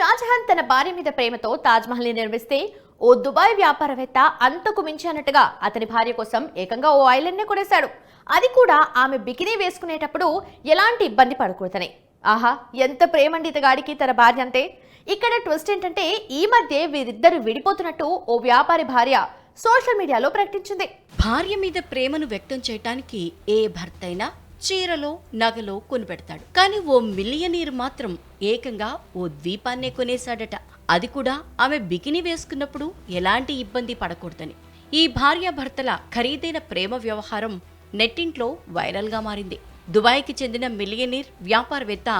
షాజహాన్ తన భార్య మీద ప్రేమతో తాజ్మహల్ని నిర్మిస్తే ఓ దుబాయ్ వ్యాపారవేత్త అంతకు మించి అన్నట్టుగా అతని భార్య కోసం ఏకంగా ఓ ఐలండ్నే కొనేశాడు. అది కూడా ఆమె బికినీ వేసుకునేటప్పుడు ఎలాంటి ఇబ్బంది పడకూడదని. ఆహా ఎంత ప్రేమండి ఇతగాడికి తన భార్య అంతే ఇక్కడ ట్విస్ట్ ఏంటంటే ఈ మధ్య వీరిద్దరు విడిపోతున్నట్టు ఓ వ్యాపారి భార్య సోషల్ మీడియాలో ప్రకటించింది. భార్య మీద ప్రేమను వ్యక్తం చేయటానికి ఏ భర్త అయినా చీరలో నగలో కొనిపెడతాడు. కానీ ఓ మిలియనీర్ మాత్రం ఏకంగా ఓ ద్వీపాన్నే కొనేశాడట. అది కూడా ఆమె బికిని వేసుకున్నప్పుడు ఎలాంటి ఇబ్బంది పడకూడదని. ఈ భార్యాభర్తల ఖరీదైన ప్రేమ వ్యవహారం నెట్టింట్లో వైరల్గా మారింది. దుబాయ్కి చెందిన మిలియనీర్ వ్యాపారవేత్త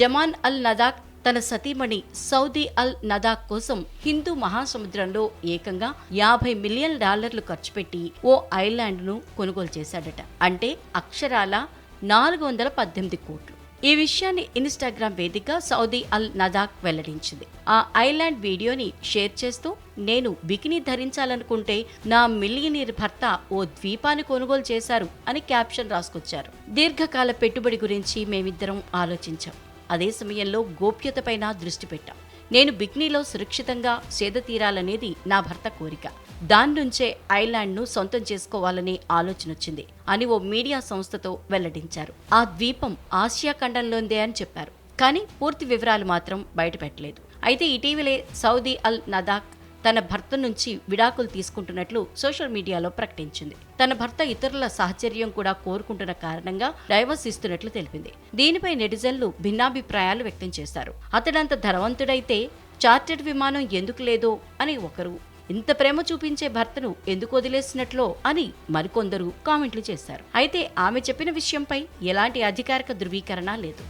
జమాన్ అల్ నదాక్ తన సతీమణి సౌదీ అల్ నదాక్ కోసం హిందూ మహాసముద్రంలో ఏకంగా యాభై మిలియన్ డాలర్లు ఖర్చు పెట్టి ఓ ఐలాండ్ను కొనుగోలు చేశాడట. అంటే అక్షరాల నాలుగు వందల పద్దెనిమిది కోట్లు. ఈ విషయాన్ని ఇన్స్టాగ్రామ్ వేదిక సౌదీ అల్ నదాక్ వెల్లడించింది. ఆ ఐలాండ్ వీడియోని షేర్ చేస్తూ నేను బికినీ ధరించాలనుకుంటే నా మిలియనీర్ భర్త ఓ ద్వీపాన్ని కొనుగోలు చేశారు అని క్యాప్షన్ రాసుకొచ్చారు. దీర్ఘకాల పెట్టుబడి గురించి మేమిద్దరం ఆలోచించాం. అదే సమయంలో గోప్యతపైన దృష్టి పెట్టాం. నేను బిక్నీలో సురక్షితంగా సేద తీరాలనేది నా భర్త కోరిక. దాని నుంచే ఐలాండ్ను సొంతం చేసుకోవాలనే ఆలోచన వచ్చింది అని ఓ మీడియా సంస్థతో వెల్లడించారు. ఆ ద్వీపం ఆసియా ఖండంలోందే అని చెప్పారు. కానీ పూర్తి వివరాలు మాత్రం బయటపెట్టలేదు. అయితే ఇటీవలే సౌదీ అల్ నదాక్ తన భర్త నుంచి విడాకులు తీసుకుంటున్నట్లు సోషల్ మీడియాలో ప్రకటించింది. తన భర్త ఇతరుల సాహచర్యం కూడా కోరుకుంటున్న కారణంగా డైవర్స్ ఇస్తున్నట్లు తెలిపింది. దీనిపై నెటిజన్లు భిన్నాభిప్రాయాలు వ్యక్తం చేశారు. అతడంత ధనవంతుడైతే చార్టెడ్ విమానం ఎందుకు లేదో అని ఒకరు ఇంత ప్రేమ చూపించే భర్తను ఎందుకు వదిలేసినట్లో అని మరికొందరు కామెంట్లు చేశారు. అయితే ఆమె చెప్పిన విషయంపై ఎలాంటి అధికారిక ధృవీకరణ లేదు.